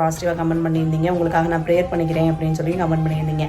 பாசிட்டிவாக கமெண்ட் பண்ணியிருந்தீங்க. உங்களுக்காக நான் ப்ரேயர் பண்ணிக்கிறேன் அப்படின்னு சொல்லி கமெண்ட் பண்ணியிருந்தீங்க.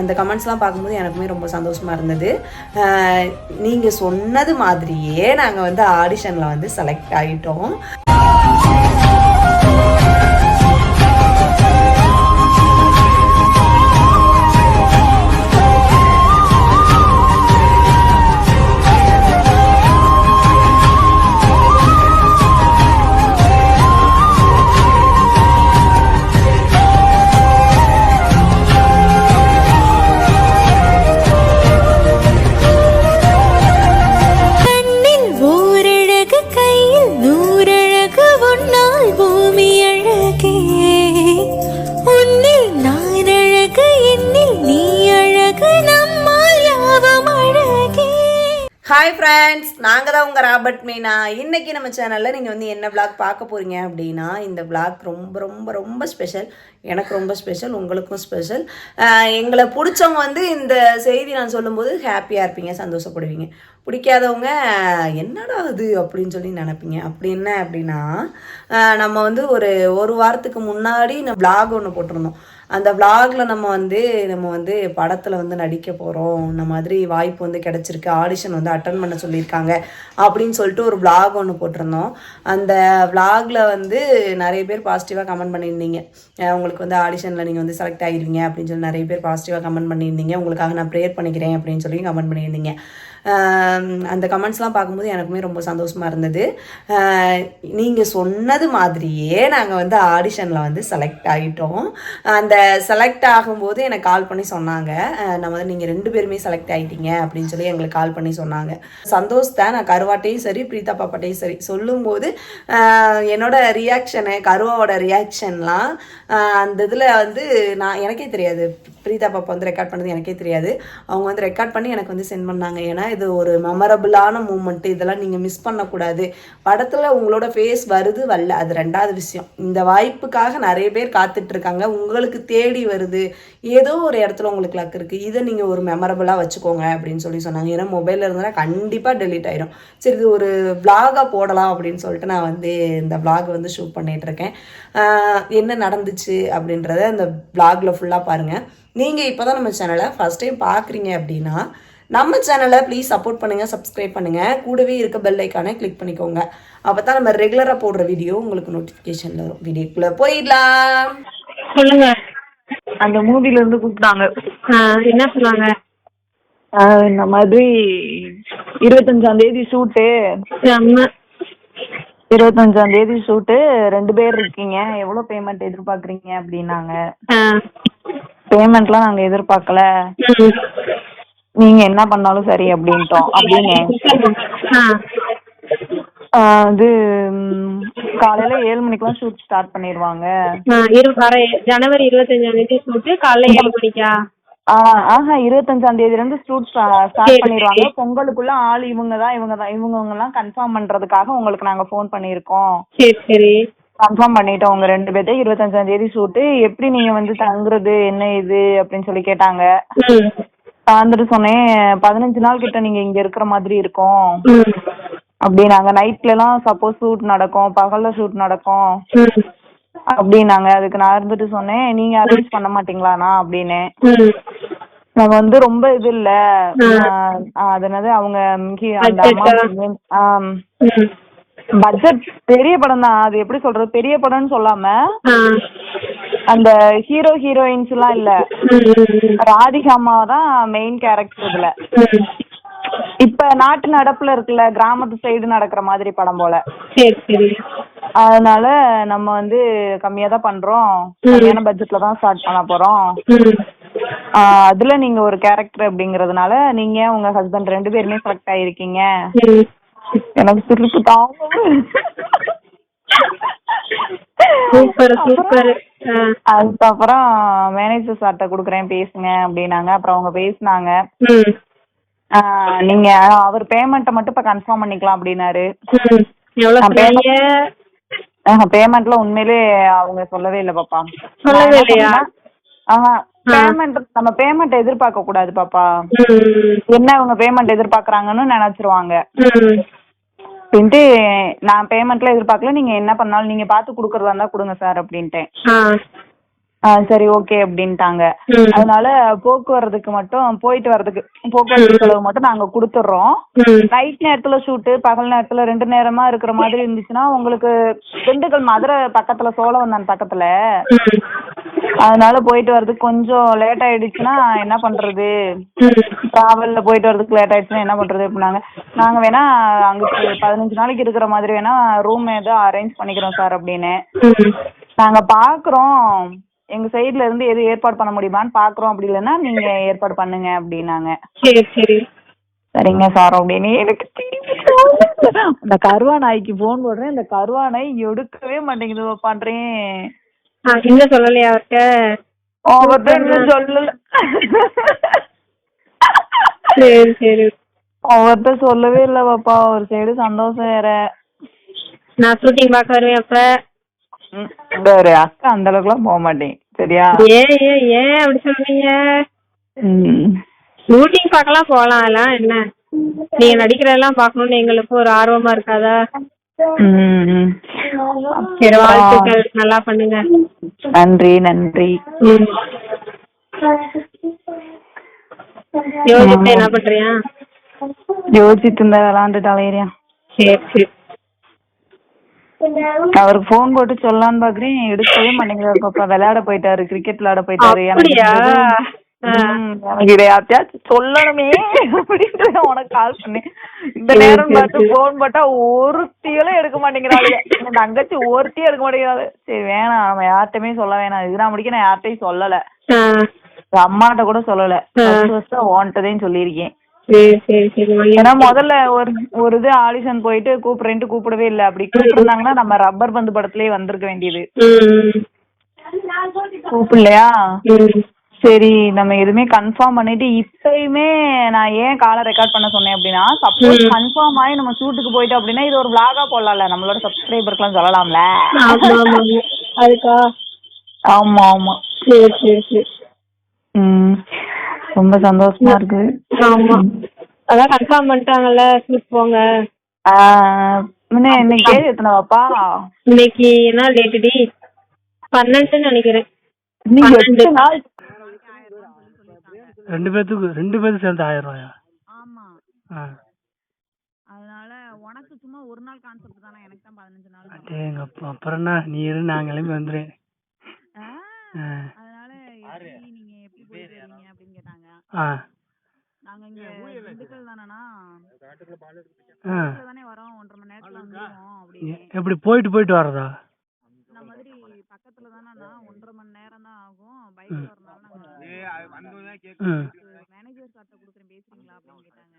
அந்த கமெண்ட்ஸ்லாம் பார்க்கும்போது எனக்குமே ரொம்ப சந்தோஷமாக இருந்தது. நீங்கள் சொன்னது மாதிரியே நாங்கள் வந்து ஆடிஷனில் வந்து செலக்ட் ஆகிட்டோம் ஹாய் ஃப்ரெண்ட்ஸ் நாங்கள் தான் உங்கள் ராபர்ட் மீனா. இன்றைக்கி நம்ம சேனலில் நீங்கள் வந்து என்ன vlog பார்க்க போகிறீங்க அப்படின்னா இந்த vlog ரொம்ப ரொம்ப ரொம்ப ஸ்பெஷல் எனக்கு ரொம்ப ஸ்பெஷல் உங்களுக்கும் ஸ்பெஷல் எங்களை பிடிச்சவங்க வந்து இந்த செய்தி நான் சொல்லும்போது ஹாப்பியாக இருப்பீங்க சந்தோஷப்படுவீங்க. பிடிக்காதவங்க என்னடா அது அப்படின்னு சொல்லி நினைப்பீங்க. அப்படி என்ன அப்படின்னா நம்ம வந்து ஒரு ஒரு வாரத்துக்கு முன்னாடி நான் vlog ஒன்று போட்டிருந்தோம். அந்த விளாகில் நம்ம வந்து நம்ம வந்து படத்தில் வந்து நடிக்க போகிறோம் இந்த மாதிரி வாய்ப்பு வந்து கிடச்சிருக்கு. ஆடிஷன் வந்து அட்டன் பண்ண சொல்லியிருக்காங்க அப்படின்னு சொல்லிட்டு ஒரு விளாக் ஒன்று போட்டிருந்தோம். அந்த விளாகில் வந்து நிறைய பேர் பாசிட்டிவாக கமெண்ட் பண்ணியிருந்தீங்க. உங்களுக்கு வந்து ஆடிஷனில் நீங்கள் வந்து செலக்ட் ஆகிருவீங்க அப்படின்னு சொல்லி நிறைய பேர் பாசிட்டிவாக கமெண்ட் பண்ணியிருந்தீங்க. உங்களுக்காக நான் ப்ரேயர் பண்ணிக்கிறேன் அப்படின்னு சொல்லி கமெண்ட் பண்ணியிருந்தீங்க. அந்த கமெண்ட்ஸ்லாம் பார்க்கும்போது எனக்குமே ரொம்ப சந்தோஷமாக இருந்தது. நீங்கள் சொன்னது மாதிரியே நாங்கள் வந்து ஆடிஷனில் வந்து செலக்ட் ஆகிட்டோம் அந்த செலக்ட் ஆகும்போது எனக்கு கால் பண்ணி சொன்னாங்க. நம்ம வந்து நீங்கள் ரெண்டு பேருமே செலக்ட் ஆகிட்டீங்க அப்படின்னு சொல்லி எங்களுக்கு கால் பண்ணி சொன்னாங்க. சந்தோஷ் தான் நான் கருவாட்டையும் சரி பிரீதா பாப்பாட்டையும் சரி சொல்லும்போது என்னோட ரியாக்ஷனு கருவாவோட ரியாக்ஷன்லாம் அந்த இதில் வந்து நான் எனக்கே தெரியாது. பிரீதா பாப்பா வந்து ரெக்கார்ட் பண்ணது எனக்கே தெரியாது. அவங்க வந்து ரெக்கார்ட் பண்ணி எனக்கு வந்து சென்ட் பண்ணாங்க. ஏன்னா இது ஒரு மெமரபிளான மூமெண்ட்டு இதெல்லாம் நீங்கள் மிஸ் பண்ணக்கூடாது. படத்தில் உங்களோட ஃபேஸ் வருது வரல. அது ரெண்டாவது விஷயம். இந்த வாய்ப்புக்காக நிறைய பேர் காத்துட்ருக்காங்க. உங்களுக்கு தேடி வருது. ஏதோ ஒரு இடத்துல உங்களுக்கு லக் இருக்குது இதை நீங்கள் ஒரு மெமரபுளாக வச்சுக்கோங்க அப்படின்னு சொல்லி சொன்னாங்க. ஏன்னா மொபைலில் இருந்தால் கண்டிப்பாக டெலீட் ஆயிரும். சரி இது ஒரு விளாகாக போடலாம் அப்படின்னு சொல்லிட்டு நான் வந்து இந்த விளாக் வந்து ஷூட் பண்ணிகிட்ருக்கேன் என்ன நடந்துச்சு அப்படின்றத அந்த விளாகில் ஃபுல்லாக பாருங்கள் நீங்கள் இப்போ தான் நம்ம சேனலை ஃபஸ்ட் டைம் பார்க்குறீங்க அப்படின்னா நம்ம சேனலை ப்ளீஸ் சப்போர்ட் பண்ணுங்கள் சப்ஸ்கிரைப் பண்ணுங்கள் கூடவே இருக்க பெல் ஐக்கானை கிளிக் பண்ணிக்கோங்க. அப்போ தான் நம்ம ரெகுலராக போடுற வீடியோ உங்களுக்கு நோட்டிஃபிகேஷனில் வரும். வீடியோக்குள்ளே போயிடலாம். சொல்லுங்க. அந்த மூவில இருந்து கூப்பிட்டாங்க. என்ன ஆஹ் இந்த மாதிரி இருபத்தஞ்சாம் தேதி ஷூட்டு இருபத்தஞ்சாம் தேதி ஷூட்டு ரெண்டு பேர் இருக்கீங்க. எவ்வளவு பேமெண்ட் எதிர்பார்க்கறீங்க அப்படின்னாங்க. பேமெண்ட்லாம் நாங்க எதிர்பார்க்கல. நீங்க என்ன பண்ணாலும் சரி அப்படின்ட்டோம். அப்படின்னு. இது காலையில ஏழு மணிக்கெல்லாம் ஷூட் ஸ்டார்ட் பண்ணிடுவாங்க ஜனவரி இருபத்தஞ்சாம் தேதி ஷூட்டு காலைல ஏழு மணிக்கா? ஆஹ் இருபத்தஞ்சாம் தேதில இருந்து ஷூட் ஸ்டார்ட் பண்ணிடுவாங்க பொங்கலுக்குள்ள ஆள் இவங்க தான் இவங்க தான் இவங்க எல்லாம் கன்ஃபார்ம் பண்றதுக்காக உங்களுக்கு நாங்க ஃபோன் பண்ணியிருக்கோம். சரி சரி. கன்ஃபார்ம் பண்ணிட்டோம். உங்க ரெண்டு பேர்த்தையும் இருபத்தஞ்சாம் தேதி ஷூட்டு எப்படி நீங்க வந்து தங்குறது? என்ன இது? அப்படின்னு சொல்லி கேட்டாங்க. வந்துட்டு சொன்னேன். பதினஞ்சு நாள் கிட்ட நீங்க இங்க இருக்கிற மாதிரி இருக்கும். அப்படின்னாங்க. நைட்ல எல்லாம் சப்போஸ் ஷூட் நடக்கும். பகல்ல ஷூட் நடக்கும். அப்படின்னாங்க. அதுக்கு நான் இருந்துட்டு சொன்னேன். நீங்க அரேஞ்ச் பண்ண மாட்டீங்களாண்ணா? அப்படின்னு நாங்க வந்து ரொம்ப இது இல்ல. ஆஹ் அது என்னது? அவங்க அந்த? அம்மா பட்ஜெட் பெரிய படம் தான். அது எப்படி சொல்றது? பெரிய படம்னு சொல்லாம அந்த ஹீரோ ஹீரோயின்ஸ் எல்லாம் இல்ல. ராதிகா அம்மா தான் மெயின் கேரக்டர் இதுல. இப்ப நாட்டு நடப்புல இருக்குல்ல கிராமத்து சைடு நடக்கிற மாதிரி படம் போல. அதனால நம்ம வந்து கம்மியா தான் பண்றோம். கம்மியான பட்ஜெட்ல தான் ஸ்டார்ட் பண்ண போறோம். அதுல நீங்க ஒரு கேரக்டர் அப்படிங்கறதுனால நீங்க உங்க ஹஸ்பண்ட் ரெண்டு பேருமே செலக்ட் ஆயிருக்கீங்க. எனக்கு சிரிப்பு தாங்க சூப்பர் சூப்பர் அதுக்கப்புறம் மேனேஜர் சார்ட்ட குடுக்குறேன் பேசுங்க அப்படின்னாங்க. அப்புறம் அவங்க பேசுனாங்க. நீங்க அவர் பேமெண்ட்டை மட்டும் இப்ப கன்ஃபார்ம் பண்ணிக்கலாம் அப்படின்னாரு. பேமெண்ட்ல உண்மையிலே அவங்க சொல்லவே இல்ல பாப்பா. சொல்லவே இல்லையா? ஆஹா பேமெண்ட் நம்ம பேமெண்ட் எதிர்பார்க்க கூடாது பாப்பா. என்ன இவங்க பேமெண்ட் எதிர்பார்க்கறாங்கன்னு நினைச்சிருவாங்க. அப்படின்ட்டு நான் பேமெண்ட்லாம் எதிர்பார்க்கல. நீங்க என்ன பண்ணாலும் நீங்க பார்த்து கொடுக்கறதா இருந்தா கொடுங்க சார் அப்படின்ட்டேன். ஆ. சரி ஓகே அப்படின்ட்டாங்க. அதனால போக்குவரத்துக்கு மட்டும் போயிட்டு வர்றதுக்கு போக்குவரத்து செலவு மட்டும் நாங்க கொடுத்துட்றோம். ம். நைட் நேரத்துல ஷூட்டு பகல் நேரத்துல ரெண்டு நேரமா இருக்கிற மாதிரி இருந்துச்சுன்னா உங்களுக்கு திண்டுக்கல் மதுரை பக்கத்துல சோழவந்தான் பக்கத்துல ம். அதனால போயிட்டு வர்றதுக்கு கொஞ்சம் லேட் ஆயிடுச்சுன்னா என்ன பண்றது? டிராவல்ல போயிட்டு வர்றதுக்கு லேட் ஆயிடுச்சுன்னா என்ன பண்றது அப்படின்னாங்க. நாங்க வேணா அங்க பதினஞ்சு நாளைக்கு இருக்கிற மாதிரி வேணா ரூம் ஏதோ அரேஞ்ச் பண்ணிக்கிறோம் சார் அப்படின்னு. நாங்க பாக்குறோம். எங்க சைடுல இருந்து எது ஏற்பாடு பண்ண முடியுமான்னு பாக்குறோம். அப்படி இல்லைன்னா நீங்க ஏற்பாடு பண்ணுங்க அப்படின்னாங்க. சரி சரி. சரிங்க சார் அப்படின்னு எனக்கு அந்த கருவா நாய்க்கு போன் போடுறேன். இந்த கருவா நாய் எடுக்கவே மாட்டேங்குது. பண்றேன். ஆ இன்னும் சொல்லலையா அவர்கிட்ட அவர்கிட்ட இன்னும் சொல்லல. சரி சரி. அவர்கிட்ட சொல்லவே இல்ல பாப்பா ஒரு சைடு சந்தோஷம் வேற. நான் ஷூட்டிங் பார்க்க வருவேன் அப்ப. ஒரு அக்கா அந்த அளவுக்குலாம் போக மாட்டேன். சரியா? ஏன் ஏன் ஏன் அப்படி சொல்றீங்க. ஷூட்டிங் பார்க்கலாம் போலாம் எல்லாம் என்ன? நீங்க நடிக்கிறதெல்லாம் பார்க்கணும்னு எங்களுக்கு ஒரு ஆர்வமா இருக்காதா? வாழ்த்துக்கள். நல்லா பண்ணுங்க. நன்றி நன்றி. யோசிச்சு என்ன பண்றியா? யோசிச்சுட்டு இருந்தா விளாண்டுட்டு அலையிறியா சரி சரி. அவருக்கு ஃபோன் போட்டு சொல்லலான்னு பாக்குறேன். எடுக்கவே மாட்டேங்கிறாரு பாப்பா. விளையாட போயிட்டாரு. கிரிக்கெட் விளையாட போயிட்டாரு. எனக்கு அப்படியா ஆ. ம், எனக்கு இதை யார்ட்டையாச்சும் சொல்லணுமே அப்படின்ட்டு உனக்கு கால் பண்ணேன். இந்த நேரம் பார்த்து. ஃபோன் போட்டா ஒருத்திகளும் எடுக்க மாட்டேங்கிறாளுங்க. என் தங்கச்சி ஒருத்தியும் எடுக்க மாட்டேங்கிறாள். சரி வேணாம். நம்ம யார்கிட்டயுமே சொல்ல வேணாம். இது நான் முடிக்க நான் யார்கிட்டயும் சொல்லல. அம்மாட்ட கூட சொல்லல. ஓன்ட்டதையும் சொல்லியிருக்கேன். ஏன்னா முதல்ல ஒரு ஒரு இது ஆடிஷன் போயிட்டு கூப்பிடுறேன்ட்டு கூப்பிடவே இல்ல. அப்படி கூப்பிட்டுருந்தாங்கன்னா நம்ம ரப்பர் பந்து படத்துலயே வந்திருக்க வேண்டியது. கூப்பிடலையா? சரி நம்ம எதுவுமே கன்ஃபார்ம் பண்ணிட்டு இப்பயுமே நான் ஏன் காலை ரெக்கார்ட் பண்ண சொன்னேன் அப்படின்னா சப்போஸ். கன்ஃபார்ம் ஆகி நம்ம ஷூட்டுக்கு போயிட்டோம் அப்படின்னா இது ஒரு vlog-ஆ போடலாம்ல நம்மளோட சப்ஸ்கிரைபருக்குலாம் சொல்லலாம்ல. அதுக்கா? ஆமா ஆமா. சரி சரி சரி. ம். ரொம்ப சந்தோஷமா இருக்கு ஆமா. அதான் கன்ஃபார்ம் பண்ணிட்டாங்கல்ல ஷூட் போங்க. முன்ன இன்னைக்கு தேதி எத்தனை வாப்பா இன்னைக்கு என்ன டேட்டு டி? பன்னெண்டுன்னு நினைக்கிறேன். இன்னைக்கு. எட்டு நாள்? ரெண்டு பேர்த்துக்கு ரெண்டு பேருக்கு சேர்ந்து ஆயிரம் ரூபாயா ஆமா. ஆ. அதனால உனக்கு சும்மா ஒரு நாள் கான்செப்ட் தானே எனக்கு தான் பதினஞ்சு நாள் அட்டே எங்க அப்பா அப்புறம் என்ன? நீ இரு நான் கிளம்பி வந்துடுறேன் அதனால எப்படி நீங்க எப்படி போயிட்டு வரீங்க அப்படின்னு கேட்டாங்க. ஆ. நாங்க இங்க திண்டுக்கல் தானேண்ணா? ஆ. தானே வரோம் ஒன்றரை மணி நேரத்துல வந்துருவோம் அப்படின்னு. எப்படி போயிட்டு போயிட்டு வர்றதா? இந்த மாதிரி பக்கத்துல தானேண்ணா ஒன்றரை மணி நேரம் தான் ஆகும். பைக்ல வரனால மேனேஜர் சார்ட்ட கொடுக்குறேன் பேசுறீங்களா அப்படின்னு கேட்டாங்க.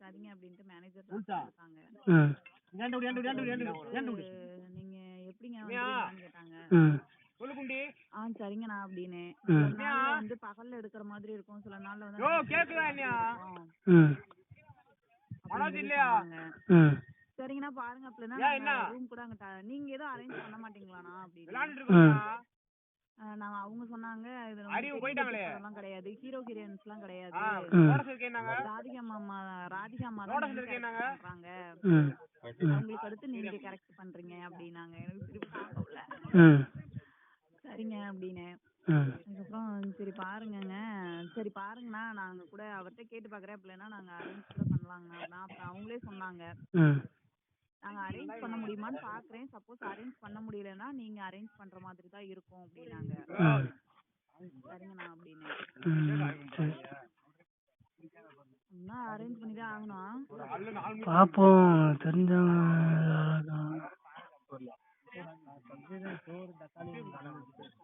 சரிங்க அப்படின்ட்டு மேனேஜர் கொடுத்தாங்க. நீங்க எப்படிங்க கேட்டாங்க. ஆ சரிங்கண்ணா அப்படின்னு. வந்து பகல்ல எடுக்கிற மாதிரி இருக்கும். சில நாள்ல வந்து. ம். சரிங்கண்ணா பாருங்க அப்படின்னா ரூம் கூட அங்க நீங்க எதுவும் அரேஞ்ச் பண்ண மாட்டீங்களாண்ணா அப்படின்னு நான் அவங்க சொன்னாங்க இது நம்ம பெரிய budget படம்லாம் கிடையாது. ஹீரோ ஹீரோயின்ஸ்லாம் கிடையாது. ம். ராதிகா மாமா ராதிகா character பண்றாங்க. ம். ம் அவங்களுக்கு அடுத்து நீங்க கரெக்ட் பண்றீங்க அப்படின்னாங்க. எனக்கு திருப்பி பார்க்கல ம். சரிங்க அப்படின்னு. அதுக்கப்புறம் சரி பாருங்கங்க. சரி பாருங்கண்ணா நாங்க கூட அவர்கிட்ட கேட்டு பார்க்குறேன் அப்படின்னா நாங்க அரேஞ்ச் கூட பண்ணலாங்கண்ணா அப்புறம் அவங்களே சொன்னாங்க. ம். நாங்க அரேஞ்ச் பண்ண முடியுமான்னு பார்க்குறேன் சப்போஸ் அரேஞ்ச் பண்ண முடியலன்னா நீங்க அரேஞ்ச் பண்ற மாதிரி தான் இருக்கும் அப்படின்னாங்க. ம் சரிங்கண்ணா அப்படின்னு. அரேஞ்ச் பண்ணி தான் ஆகணும்? பார்ப்போம் தெரிஞ்சவங்க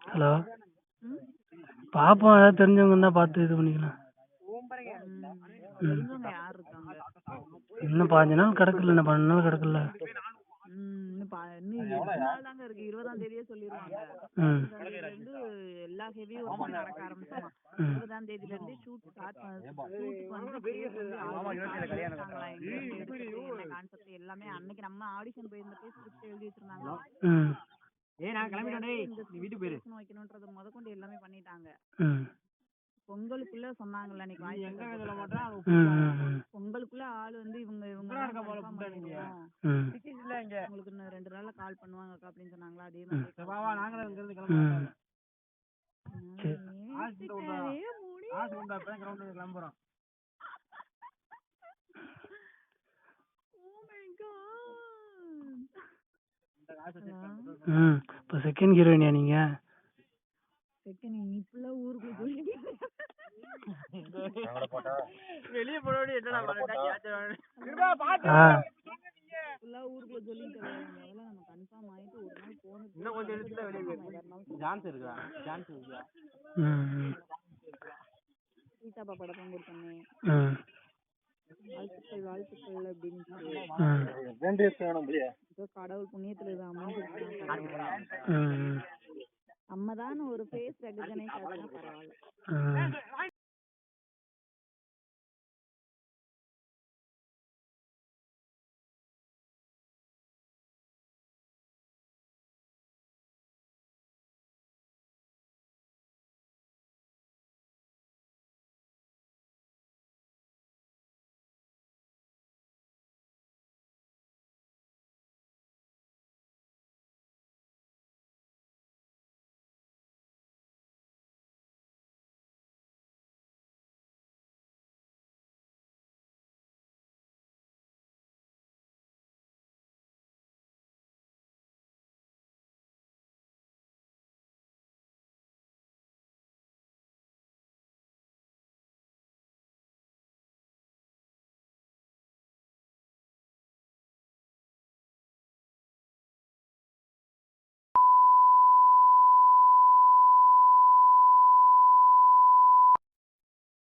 ஹலோ? ம்? பார்ப்போம் ஏதாவது தெரிஞ்சவங்க இருந்தால் பார்த்து இது பண்ணிக்கலாம் ம். தெரிஞ்சவங்க யார் இருக்காங்க இன்னும் பாஞ்சு நாள் கிடக்குல்ல இன்னும் பன்னெண்டு நாள் கிடக்குல்ல. ம் இன்னும் பா- இன்னும் எட்டு நாள் தாங்க இருக்கு. இருபதாம் தேதியே தேதியில இருந்து எல்லா ஹெவி ஒர்க்கும் நடக்க ஆரம்பிச்சிடும் ம். இருபதாம் தேதியில இருந்து ஷூட் ஸ்டார்ட் ஷூட்டுக்கு வந்து பேர் கான்செப்ட் எல்லாமே அன்னைக்கு நம்ம ஆடிஷன் போயிருந்தப்பே ஸ்கிரிப்ட் எழுதி வச்சிருந்தாங்க. ம். இந்த script பேசணும் வைக்கணும்ன்றது முதற்கொண்டு எல்லாமே பண்ணிட்டாங்க. பொங்கலுக்குள்ள சொன்னாங்கல்ல அன்னைக்கு பொங்கலுக்குள்ள ஆள் வந்து இவங்க இவங்க உங்களுக்கு இன்னும் ரெண்டு நாள்ல கால் பண்ணுவாங்க அக்கா அப்படின்னு சொன்னாங்களா? அதே மாதிரி கிளம்புறோம் ம். இப்போ செகண்ட் ஹீரோயினியா நீங்க? செகண்ட் நீ இப்பெல்லாம் ஊருக்கு போய் ஆ. ஃபுல்லா ஊருக்குள்ள சொல்லிட்டு முதல்ல நம்ம கன்ஃபார்ம் ஆயிட்டு ஒரு நாள் இன்னும் கொஞ்சம் வெளியே சீதா பாப்பா படம் வாழ்த்துக்கள் வாழ்த்துக்கள் அப்படின்னு கடவுள் புண்ணியத்துல இது நம்ம தான் ஒரு ஃபேஸ் ரெகனைஸ் ஆச்சுன்னா பரவாயில்ல.